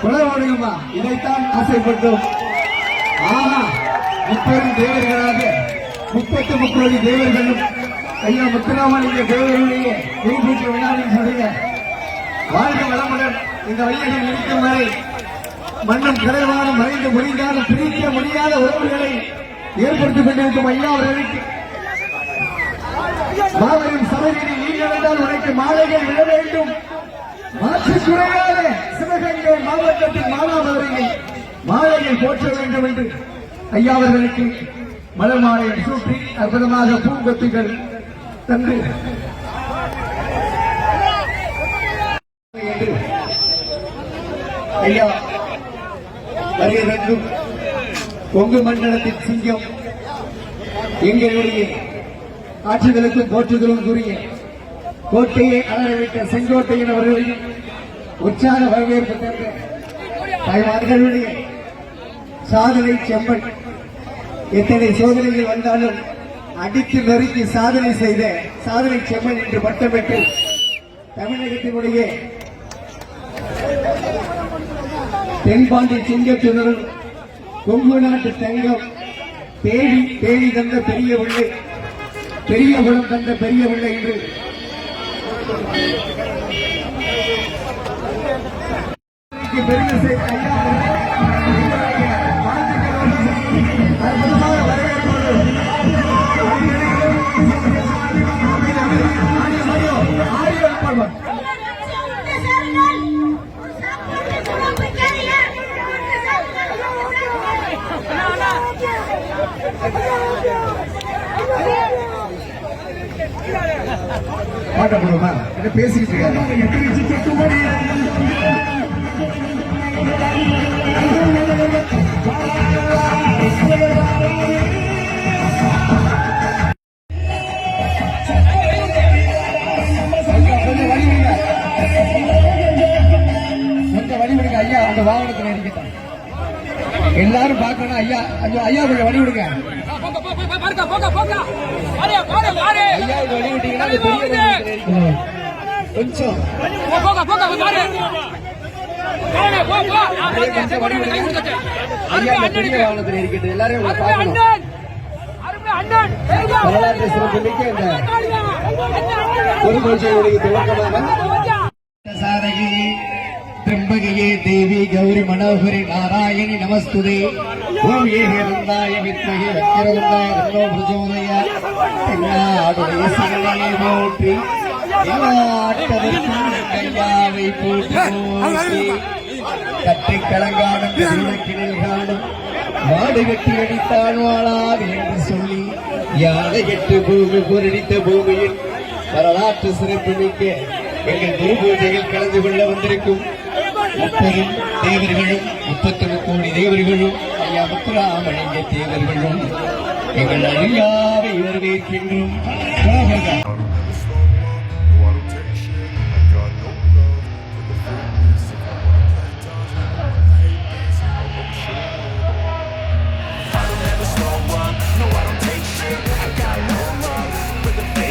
குலவாடுங்கம்மா இதைத்தான் ஆசைப்பட்டோம். ஆனா முப்பது தேவர்களாக முப்பத்து முப்பது தேவர்களும் ஐயா முத்துராமலிங்க தேவர்களுடைய கைப்பற்ற சொல்லுங்க வாழ்க வளமுடன் இந்த வழியில் இருக்கும் வரை மண்ணும் கரைவானம் மறைந்து முடிந்தாலும் பிரிக்க முடியாத உறவுகளை ஏற்படுத்திக் கொண்டிருக்கும் ஐயா அவர்களுக்கு மாபெரும் சபையில் நீ நடந்தால் உனக்கு மாலைகள் விட வேண்டும். மாற்றுக் குறையாதே மாவட்டத்தின் மானாமதுரையை மாலையை போற்ற வேண்டும் என்று ஐயா அவர்களுக்கு மலர் மாலையை சூட்டி அற்புதமாக பூங்கொத்துகள் தந்து ஐயா வருகிறதற்கும் கொங்கு மண்டலத்தின் சிங்கம் எங்களுடைய ஆட்சிகளுக்கும் போற்றுதலும் கூறிய கோட்டையை அலரவிட்ட செங்கோட்டையின் அவர்களையும் உற்சாக வரவேற்பு தந்த தாய்மார்களுடைய சாதனை செம்மன் எத்தனை சோதனைகள் வந்தாலும் அடித்து நெருக்கி சாதனை செய்த சாதனை செம்மன் என்று பட்டமிட்டு தமிழகத்தினுடைய தென்பாண்டி சிங்கத்தினரும் கொங்கு நாட்டு தங்கம் தேடி தேடி தந்த பெரிய பிள்ளை பெரிய குளம் தந்த பெரிய பிள்ளை என்று பெருமை செய்த ஐயா அவர்களை வரவேற்போடு பாட்ட போடுவோமா? என்ன பேசிக்கிட்டு இருக்காரு? அந்த வாகனத்தில் இருக்கட்டும் எல்லாரும் பார்க்கணும் ஐயா ஐயோ ஐயா கொஞ்சம் வழி விடுங்க. ஐயாவுக்கு வழி விட்டீங்கன்னா அது பெரிய வாகனத்துல இருக்கணும். கொஞ்சம் ஐயா எல்லாரையும் வரலாற்று சிறப்புமிக்க இந்த பொதுமொழியுடைய துவக்கமாக தேவி கௌரி மனோகரி நாராயணி நமஸ்துதே. ஓம் ஏகரந்தாய வித்மகி வக்கிரவந்தாய தன்னோ தென்னாடுடைய போற்றி. எல்லாட்டவர்க்கும் கையாவை போற்றி கலங்காடும் கருணக்கிணில் காணும் மாடு கட்டி அடித்தான் வாழாது என்று சொல்லி யானை கட்டு பூமி பொருடித்த பூமியில் வரலாற்று சிறப்பு மிக்க எங்கள் குரு பூஜையில் கலந்து கொள்ள வந்திருக்கும் முப்பதும் தேவர்களும் முப்பத்தொரு கோடி தேவர்களும் ஐயா முத்துராமலிங்க தேவர்களும் எங்கள் அழியாவை வரவேற்கின்றோம்.